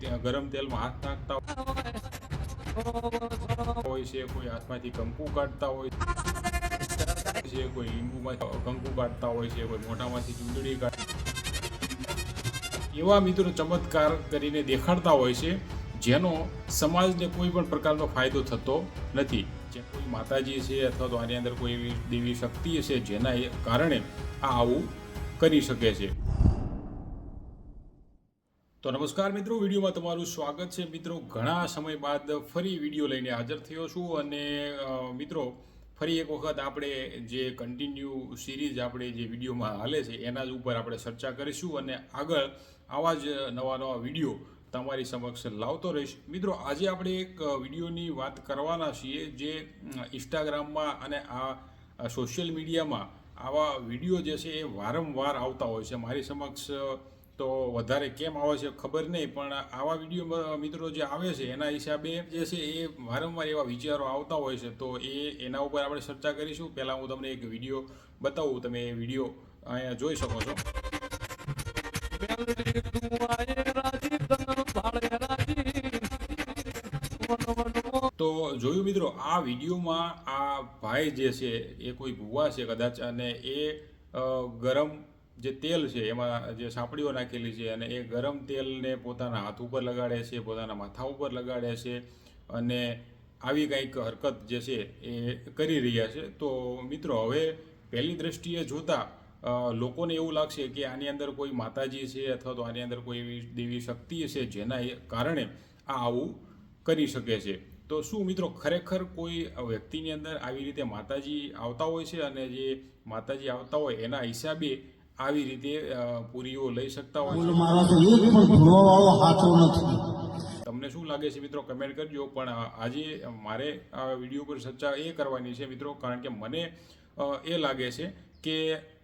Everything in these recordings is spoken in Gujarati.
ત્યાં ગરમ તેલમાં હાથ નાખતા હોય છે, કોઈ હાથમાંથી કંકુ કાઢતા હોય છે, કોઈ લીંબુમાંથી કંકુ કાઢતા હોય છે, કોઈ મોઢામાંથી ચૂંદડી કાઢ એવા મિત્રો ચમત્કાર કરીને દેખાડતા હોય છે, જેનો સમાજને કોઈ પણ પ્રકારનો ફાયદો થતો નથી. જે કોઈ માતાજી છે અથવા તો આની અંદર કોઈ એવી દેવી શક્તિ છે જેના કારણે આ આવું કરી શકે છે. તો નમસ્કાર મિત્રો, વિડીયોમાં તમારું સ્વાગત છે. મિત્રો, ઘણા સમય બાદ ફરી વીડિયો લઈને હાજર થયો છું અને મિત્રો, ફરી એક વખત આપણે જે કન્ટિન્યુ સિરીઝ આપણે જે વિડીયોમાં હાલે છે, એના જ ઉપર આપણે ચર્ચા કરીશું અને આગળ આવા જ નવા નવા વીડિયો તમારી સમક્ષ લાવતો રહીશ. મિત્રો, આજે આપણે એક વિડીયોની વાત કરવાના છીએ જે ઇન્સ્ટાગ્રામમાં અને આ સોશિયલ મીડિયામાં આવા વીડિયો જે છે એ વારંવાર આવતા હોય છે. મારી સમક્ષ તો વધારે કેમ આવે છે ખબર નહીં, પણ આવા વીડિયો મિત્રો જે આવે છે, એના હિસાબે જે છે એ વારંવાર એવા વિચારો આવતા હોય છે. તો એ, એના ઉપર આપણે ચર્ચા કરીશું. પહેલાં હું તમને એક વીડિયો બતાવું. તમે એ વીડિયો અહીંયા જોઈ શકો છો. તો જોયું મિત્રો, આ વિડીયોમાં આ ભાઈ જે છે એ કોઈ ભૂવા છે કદાચ, અને એ ગરમ જે તેલ છે, એમાં જે સાંપડીઓ નાખેલી છે અને એ ગરમ તેલને પોતાના હાથ ઉપર લગાડે છે, પોતાના માથા ઉપર લગાડે છે અને આવી કંઈક હરકત જે છે એ કરી રહ્યા છે. તો મિત્રો, હવે પહેલી દ્રષ્ટિએ જોતા લોકોને એવું લાગશે કે આની અંદર કોઈ માતાજી છે અથવા તો આની અંદર કોઈ એવી દેવી શક્તિ છે જેના કારણે આ આવું કરી શકે છે. તો શું મિત્રો, ખરેખર કોઈ વ્યક્તિની અંદર આવી રીતે માતાજી આવતા હોય છે અને જે માતાજી આવતા હોય એના હિસાબે આવી રીતે પૂરીઓ લઈ શકતા હોય નથી. તમને શું લાગે છે મિત્રો? કમેન્ટ કરજો. પણ આજે મારે આ વીડિયો પર ચર્ચા એ કરવાની છે મિત્રો કારણ કે મને એ લાગે છે કે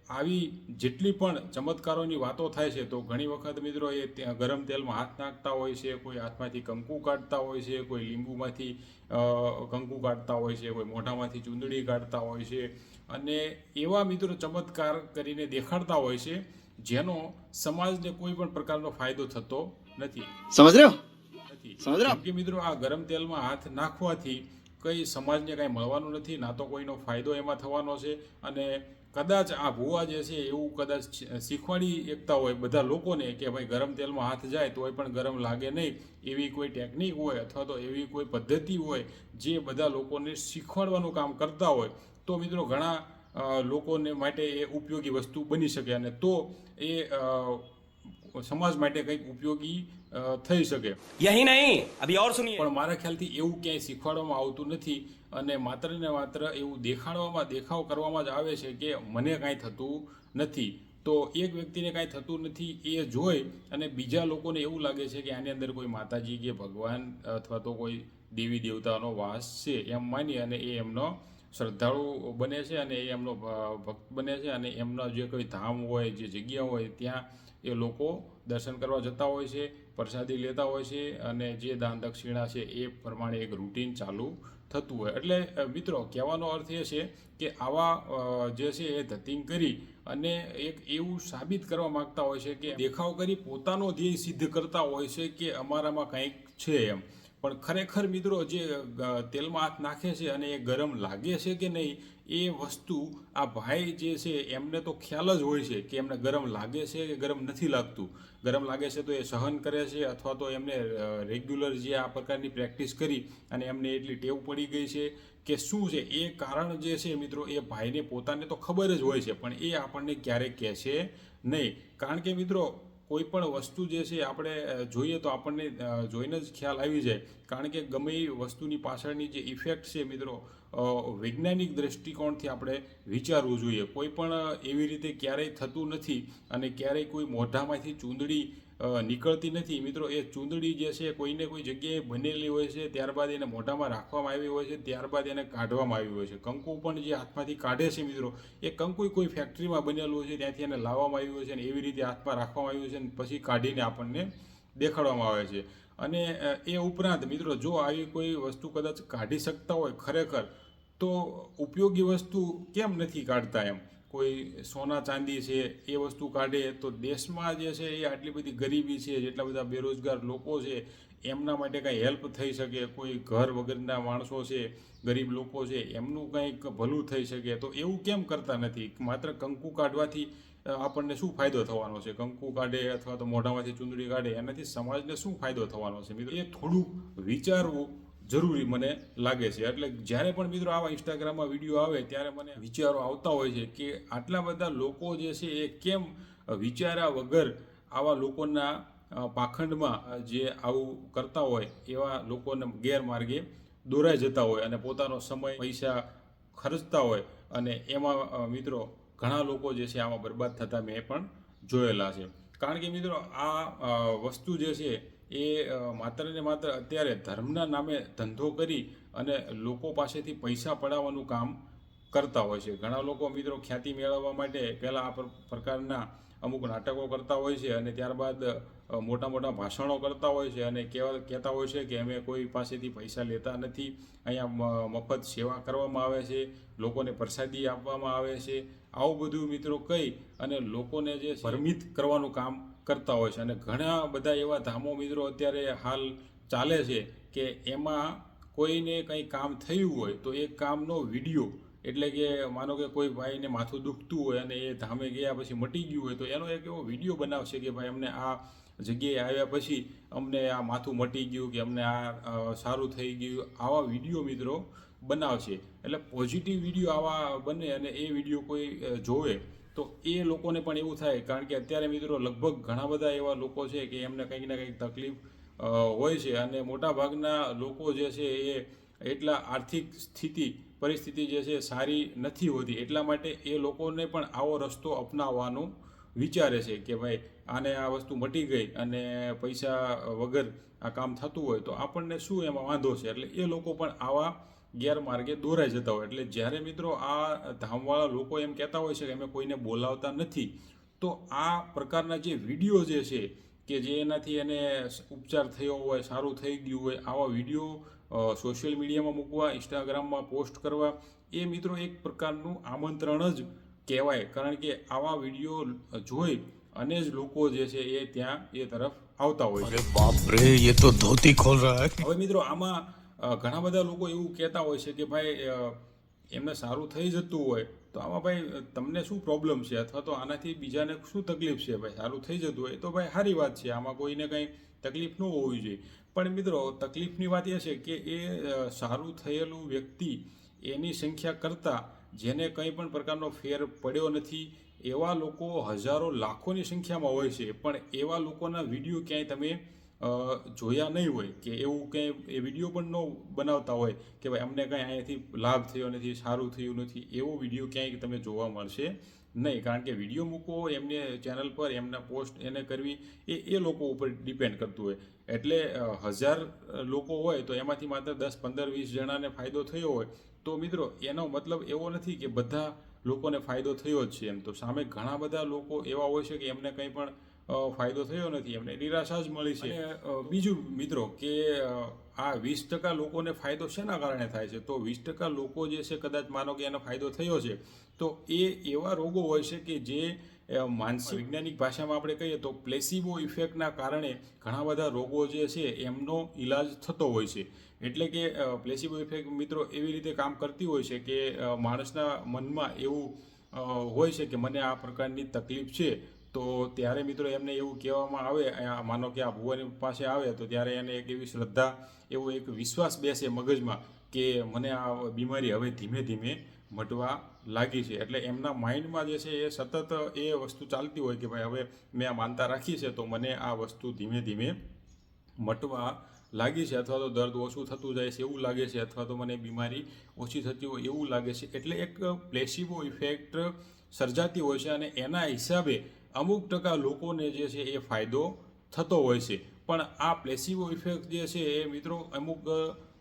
આવી જેટલી પણ ચમત્કારોની વાતો થાય છે તો ઘણી વખત મિત્રો એ ત્યાં ગરમ તેલમાં હાથ નાખતા હોય છે કોઈ હાથમાંથી કંકુ કાઢતા હોય છે કોઈ લીંબુમાંથી કંકુ કાઢતા હોય છે કોઈ મોઢામાંથી ચૂંદડી કાઢતા હોય છે. અને એવા મિત્રો ચમત્કાર કરીને દેખાડતા હોય છે જેનો સમાજને કોઈ પણ પ્રકારનો ફાયદો થતો નથી. સમજ નથી. કે મિત્રો આ ગરમ તેલમાં હાથ નાખવાથી કંઈ સમાજને કાંઈ મળવાનું નથી ના તો કોઈનો ફાયદો એમાં થવાનો છે. અને કદાચ આ ભૂવા જે છે એવું કદાચ શીખવાડી એકતા હોય બધા લોકોને કે ભાઈ ગરમ તેલમાં હાથ જાય તોય પણ ગરમ લાગે નહીં એવી કોઈ ટેકનિક હોય અથવા તો એવી કોઈ પદ્ધતિ હોય જે બધા લોકોને શીખવાડવાનું કામ કરતા હોય તો મિત્રો ઘણા લોકોને માટે એ ઉપયોગી વસ્તુ બની શકે અને તો એ સમાજ માટે કંઈક ઉપયોગી થઈ શકે. યહી નહીં અભી ઓર સુનિએ પણ મારા ખ્યાલથી એવું ક્યાંય શીખવાડવામાં આવતું નથી અને માત્ર ને માત્ર એવું દેખાડવામાં, દેખાવ કરવામાં જ આવે છે કે મને કાંઈ થતું નથી. તો એક વ્યક્તિને કાંઈ થતું નથી એ જોઈ અને બીજા લોકોને એવું લાગે છે કે આની અંદર કોઈ માતાજી કે ભગવાન અથવા તો કોઈ દેવી દેવતાનો વાસ છે એમ માની અને એ એમનો શ્રદ્ધાળુ બને છે અને એ એમનો ભક્ત બને છે અને એમના જે કોઈ ધામ હોય, જે જગ્યા હોય ત્યાં એ લોકો દર્શન કરવા જતા હોય છે, પ્રસાદી લેતા હોય છે અને જે દાન દક્ષિણા છે એ પ્રમાણે એક રૂટીન ચાલુ થતું હોય. એટલે મિત્રો, કહેવાનો અર્થ એ છે કે આવા જે છે એ ધતિંગ કરી અને એક એવું સાબિત કરવા માંગતા હોય છે કે દેખાવ કરી પોતાનો ધ્યેય સિદ્ધ કરતા હોય છે કે અમારામાં કંઈક છે એમ. પણ ખરેખર મિત્રો જે તેલમાં હાથ નાખે છે અને એ ગરમ લાગે છે કે નહીં, એ વસ્તુ આ ભાઈ જે છે એમને તો ખ્યાલ જ હોય છે કે એમને ગરમ લાગે છે કે ગરમ નથી લાગતું. ગરમ લાગે છે તો એ સહન કરે છે અથવા તો એમને રેગ્યુલર જે આ પ્રકારની પ્રેક્ટિસ કરી અને એમને એટલી ટેવ પડી ગઈ છે કે શું છે? એ કારણ જે છે મિત્રો એ ભાઈને પોતાને તો ખબર જ હોય છે, પણ એ આપણને ક્યારેક કહે છે નહીં. કારણ કે મિત્રો કોઈ પણ વસ્તુ જે છે આપણે જોઈએ તો આપણને જોઈને જ ખ્યાલ આવી જાય. કારણ કે ગમે એ વસ્તુની પાછળની જે ઇફેક્ટ છે મિત્રો વૈજ્ઞાનિક દ્રષ્ટિકોણથી આપણે વિચારવું જોઈએ. કોઈ પણ એવી રીતે ક્યારેય થતું નથી અને ક્યારેય કોઈ મોઢામાંથી ચૂંદડી નીકળતી નથી. મિત્રો, એ ચૂંદડી જે છે, કોઈને કોઈ જગ્યાએ બનેલી હોય છે, ત્યારબાદ એને મોઢામાં રાખવામાં આવી હોય છે, ત્યારબાદ એને કાઢવામાં આવી હોય છે. કંકુ પણ જે હાથમાંથી કાઢે છે, મિત્રો, એ કંકુ કોઈ ફેક્ટરીમાં બનેલું હોય છે, ત્યાંથી એને લાવવામાં આવ્યું હોય છે અને એવી રીતે હાથમાં રાખવામાં આવ્યું છે અને પછી કાઢીને આપણને દેખાડવામાં આવે છે. અને એ ઉપરાંત, મિત્રો, જો આવી કોઈ વસ્તુ કદાચ કાઢી શકતા હોય ખરેખર, તો ઉપયોગી વસ્તુ કેમ નથી કાઢતા એમ? કોઈ સોના ચાંદી છે, એ વસ્તુ કાઢે તો દેશમાં જે છે એ આટલી બધી ગરીબી છે, જેટલા બધા બેરોજગાર લોકો છે, એમના માટે કાંઈ હેલ્પ થઈ શકે? કોઈ ઘર વગરના માણસો છે, ગરીબ લોકો છે, એમનું કંઈક ભલું થઈ શકે? તો એવું કેમ કરતા નથી? માત્ર કંકુ કાઢવાથી આપણને શું ફાયદો થવાનો છે? કંકુ કાઢે અથવા તો મોઢામાંથી ચૂંદડી કાઢે, એનાથી સમાજને શું ફાયદો થવાનો છે? મિત્રો, એ થોડું વિચારવું જરૂરી મને લાગે છે. એટલે જ્યારે પણ મિત્રો આવા ઇન્સ્ટાગ્રામમાં વીડિયો આવે, ત્યારે મને વિચારો આવતા હોય છે કે આટલા બધા લોકો જે છે એ કેમ વિચાર્યા વગર આવા લોકોના પાખંડમાં જે આવું કરતા હોય, એવા લોકોને ગેરમાર્ગે દોરાઈ જતા હોય અને પોતાનો સમય, પૈસા ખર્ચતા હોય અને એમાં મિત્રો ઘણા લોકો જે છે આમાં બરબાદ થતા મેં પણ જોયેલા છે. કારણ કે મિત્રો આ વસ્તુ જે છે એ માત્ર ને માત્ર અત્યારે ધર્મના નામે ધંધો કરી અને લોકો પાસેથી પૈસા પડાવવાનું કામ કરતા હોય છે. ઘણા લોકો મિત્રો ખ્યાતિ મેળવવા માટે પહેલાં આ પ્ર- પ્રકારના અમુક નાટકો કરતા હોય છે અને ત્યારબાદ મોટા મોટા ભાષણો કરતા હોય છે અને કહેવા કહેતા હોય છે કે અમે કોઈ પાસેથી પૈસા લેતા નથી. અહીંયા મફત સેવા કરવામાં આવે છે, લોકોને પ્રસાદી આપવામાં આવે છે. આવું બધું મિત્રો કહી અને લોકોને જે ભ્રમિત કરવાનું કામ કરતા હોય છે. અને ઘણા બધા એવા ધામો મિત્રો અત્યારે હાલ ચાલે છે કે એમાં કોઈને કંઈ કામ થયું હોય તો એ કામનો વીડિયો, એટલે કે માનો કે કોઈ ભાઈને માથું દુખતું હોય અને એ ધામે ગયા પછી મટી ગયું હોય તો એનો એક એવો વીડિયો બનાવશે કે ભાઈ અમને આ જગ્યાએ આવ્યા પછી અમને આ માથું મટી ગયું કે અમને આ સારું થઈ ગયું. આવા વીડિયો મિત્રો બનાવશે. એટલે પોઝિટિવ વીડિયો આવા બને અને એ વીડિયો કોઈ જોવે તો એ લોકોને પણ એવું થાય, કારણ કે અત્યારે મિત્રો લગભગ ઘણા બધા એવા લોકો છે કે એમને કંઈક ને કંઈક તકલીફ હોય છે અને મોટાભાગના લોકો જે છે એ એટલા આર્થિક સ્થિતિ, પરિસ્થિતિ જે છે સારી નથી હોતી. એટલા માટે એ લોકોને પણ આવો રસ્તો અપનાવવાનું વિચારે છે કે ભાઈ આને આ વસ્તુ મટી ગઈ અને પૈસા વગર આ કામ થતું હોય તો આપણને શું એમાં વાંધો છે? એટલે એ લોકો પણ આવા ગેરમાર્ગે દોરાઈ જતા હોય. એટલે જ્યારે મિત્રો આ ધામવાળા લોકો એમ કહેતા હોય છે કે અમે કોઈને બોલાવતા નથી તો આ પ્રકારના જે વીડિયો જે છે કે જે એનાથી એને ઉપચાર થયો હોય સારું થઈ ગયું હોય આવા વીડિયો સોશિયલ મીડિયામાં મૂકવા ઇન્સ્ટાગ્રામમાં પોસ્ટ કરવા એ મિત્રો એક પ્રકારનું આમંત્રણ જ કહેવાય. કારણ કે આવા વીડિયો જોઈ અને જ લોકો જે છે એ ત્યાં એ તરફ આવતા હોય છે. બાપ રે એ તો ધોતી ખોલ રહ્યા હવે મિત્રો આમાં ઘણા બધા લોકો એવું કહેતા હોય છે કે ભાઈ એમને સારું થઈ જતું હોય તો આમાં ભાઈ તમને શું પ્રોબ્લેમ છે? અથવા તો આનાથી બીજાને શું તકલીફ છે ભાઈ? સારું થઈ જતું હોય તો ભાઈ, સારી વાત છે. આમાં કોઈને કંઈ તકલીફ ન હોવી જોઈએ. પણ મિત્રો, તકલીફની વાત એ છે કે એ સારું થયેલું વ્યક્તિ એની સંખ્યા કરતાં જેને કંઈ પણ પ્રકારનો ફેર પડ્યો નથી, એવા લોકો હજારો લાખોની સંખ્યામાં હોય છે. પણ એવા લોકોના વીડિયો ક્યાંય તમે જોયા નહીં હોય કે એવું કંઈ એ વીડિયો પણ ન બનાવતા હોય કે ભાઈ અમને કંઈ અહીંયાથી લાભ થયો નથી, સારું થયું નથી, એવો વીડિયો ક્યાંય તમે જોવા મળશે નહીં. કારણ કે વીડિયો મૂકવો એમને ચેનલ પર એમના પોસ્ટ એને કરવી, એ એ લોકો ઉપર ડિપેન્ડ કરતું હોય. એટલે હજાર લોકો હોય તો એમાંથી માત્ર દસ, પંદર, વીસ જણાને ફાયદો થયો હોય તો મિત્રો એનો મતલબ એવો નથી કે બધા લોકોને ફાયદો થયો જ છે એમ. તો સામે ઘણા બધા લોકો એવા હોય છે કે એમને કંઈ પણ ફાયદો થયો નથી એમને. નિરાશા જ મળી છે. બીજું મિત્રો કે આ વીસ ટકા લોકોને ફાયદો શેના કારણે થાય છે? તો વીસ ટકા લોકો જે છે કદાચ માનો કે એનો ફાયદો થયો છે, તો એ એવા રોગો હોય છે કે જે માનસિક વૈજ્ઞાનિક ભાષામાં આપણે કહીએ તો પ્લેસિબો ઇફેક્ટના કારણે ઘણા બધા રોગો જે છે એમનો ઈલાજ થતો હોય છે. એટલે કે પ્લેસિબો ઇફેક્ટ મિત્રો એવી રીતે કામ કરતી હોય છે કે માણસના મનમાં એવું હોય છે કે મને આ પ્રકારની તકલીફ છે. તો ત્યારે મિત્રો એમને એવું કહેવામાં આવે માનો કે આ ભુવન પાસે આવે, તો ત્યારે એને એક એવી શ્રદ્ધા, એવો એક વિશ્વાસ બેસે મગજમાં કે મને આ બીમારી હવે ધીમે ધીમે મટવા લાગી છે. એટલે એમના માઇન્ડમાં જે છે એ સતત એ વસ્તુ ચાલતી હોય કે ભાઈ હવે મેં આ માનતા રાખી છે, તો મને આ વસ્તુ ધીમે ધીમે મટવા લાગી છે અથવા તો દર્દ ઓછું થતું જાય છે એવું લાગે છે અથવા તો મને બીમારી ઓછી થતી હોય એવું લાગે છે. એટલે એક પ્લેસિબો ઇફેક્ટ સર્જાતી હોય છે અને એના હિસાબે અમુક ટકા લોકોને જે છે એ ફાયદો થતો હોય છે. પણ આ પ્લેસિબો ઇફેક્ટ જે છે એ મિત્રો અમુક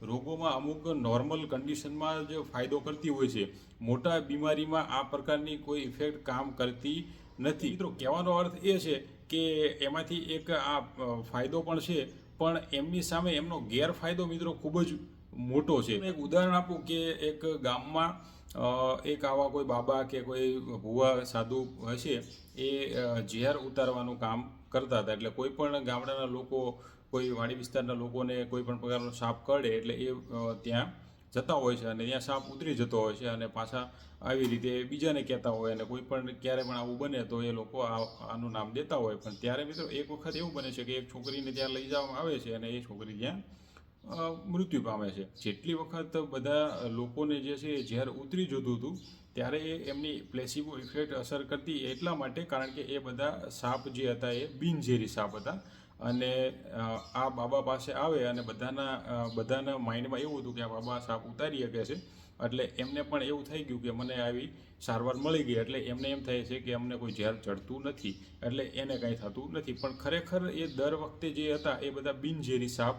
રોગોમાં અમુક નોર્મલ કન્ડિશનમાં જ ફાયદો કરતી હોય છે. મોટા બીમારીમાં આ પ્રકારની કોઈ ઇફેક્ટ કામ કરતી નથી. મિત્રો, કહેવાનો અર્થ એ છે કે એમાંથી એક આ ફાયદો પણ છે, પણ એમની સામે એમનો ગેરફાયદો મિત્રો ખૂબ જ મોટો છે. એક ઉદાહરણ આપું કે એક ગામમાં એક આવા કોઈ બાબા કે કોઈ ભુવા સાધુ હશે, એ ઝેર ઉતારવાનું કામ કરતા હતા. એટલે કોઈ પણ ગામડાના લોકો, કોઈ વાડી વિસ્તારના લોકોને કોઈ પણ પ્રકારનો સાપ કરડે એટલે એ ત્યાં જતા હોય છે અને ત્યાં સાપ ઉતરી જતો હોય છે અને પાછા આવી રીતે બીજાને કહેતા હોય અને કોઈ પણ ક્યારે પણ આવું બને તો એ લોકો આનું નામ દેતા હોય. પણ ત્યારે મિત્રો એક વખત એવું બને છે કે એક છોકરીને ત્યાં લઈ જવામાં આવે છે અને એ છોકરી ત્યાં મૃત્યુ પામે છે. જેટલી વખત બધા લોકોને જે છે, ઝેર ઉતરી જતું હતું, ત્યારે એ એમની પ્લેસિબો ઇફેક્ટ અસર કરતી એટલા માટે કારણ કે એ બધા સાપ જે હતા, એ બિનઝેરી સાપ હતા. અને આ બાબા પાસે આવે અને બધાના બધાના માઇન્ડમાં એવું હતું કે આ બાબા સાપ ઉતારી શકે છે. એટલે એમને પણ એવું થઈ ગયું કે મને આવી સારવાર મળી ગઈ. એટલે એમને એમ થાય છે કે અમને કોઈ ઝેર ચડતું નથી. એટલે એને કાંઈ થતું નથી. પણ ખરેખર એ દર વખતે જે હતા, એ બધા બિનઝેરી સાપ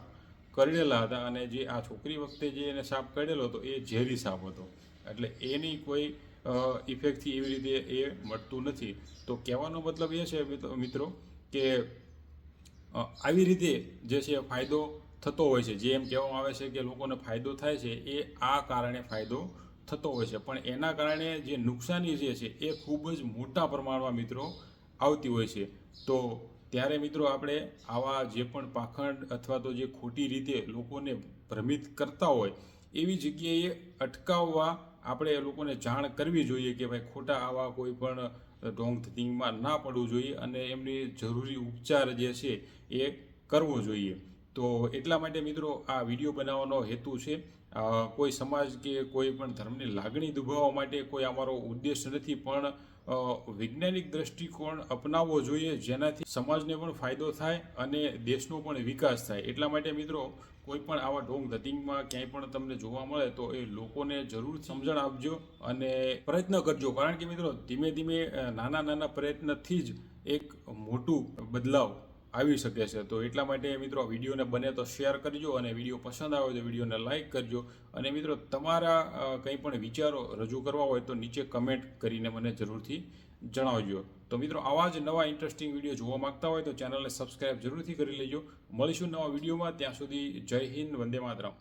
કરડેલા હતા અને જે આ છોકરી વખતે જે એને સાપ કરડેલો હતો, એ ઝેરી સાપ હતો. એટલે એની કોઈ ઇફેક્ટથી એવી રીતે એ મળતું નથી. તો કહેવાનો મતલબ એ છે મિત્ર- કે આવી રીતે જે છે ફાયદો થતો હોય છે. જે એમ કહેવામાં આવે છે કે લોકોને ફાયદો થાય છે, એ આ કારણે ફાયદો થતો હોય છે. પણ એના કારણે જે નુકસાની જે છે એ ખૂબ જ મોટા પ્રમાણમાં મિત્રો આવતી હોય છે. તો ત્યારે મિત્રો આપણે આવા જે પણ પાખંડ અથવા તો જે ખોટી રીતે લોકોને ભ્રમિત કરતા હોય, એવી જગ્યાએ અટકાવવા આપણે એ લોકોને જાણ કરવી જોઈએ કે ભાઈ ખોટા આવા કોઈ પણ ઢોંગ થિંકિંગમાં ના પડવું જોઈએ અને એમની જરૂરી ઉપચાર જે છે એ કરવો જોઈએ. તો એટલા માટે મિત્રો આ વીડિયો બનાવવાનો હેતુ છે કોઈ સમાજ કે કોઈ પણ ધર્મની લાગણી દુભાવવા માટે કોઈ અમારો ઉદ્દેશ નથી, પણ વૈજ્ઞાનિક દ્રષ્ટિકોણ અપનાવવો જોઈએ, જેનાથી સમાજને પણ ફાયદો થાય અને દેશનો પણ વિકાસ થાય. એટલા માટે મિત્રો, કોઈ પણ આવા ઢોંગ ધતિંગમાં ક્યાંય પણ તમને જોવા મળે તો એ લોકોને જરૂર સમજણ આપજો અને પ્રયત્ન કરજો. કારણ કે મિત્રો, ધીમે ધીમે નાના નાના પ્રયત્નથી જ એક મોટું બદલાવ આવી શકે છે. તો એટલા માટે મિત્રો વિડીયોને બને તો શેર કરજો અને વીડિયો પસંદ આવે તો વિડીયોને લાઇક કરજો. અને મિત્રો તમારા કંઈ પણ વિચારો રજૂ કરવા હોય તો નીચે કમેન્ટ કરીને મને જરૂરથી જણાવજો. તો મિત્રો આવા જ નવા ઇન્ટરેસ્ટિંગ વીડિયો જોવા માગતા હોય તો ચેનલને સબસ્ક્રાઇબ જરૂરથી કરી લેજો. મળીશું નવા વિડીયોમાં. ત્યાં સુધી જય હિન્દ, વંદે માતરમ.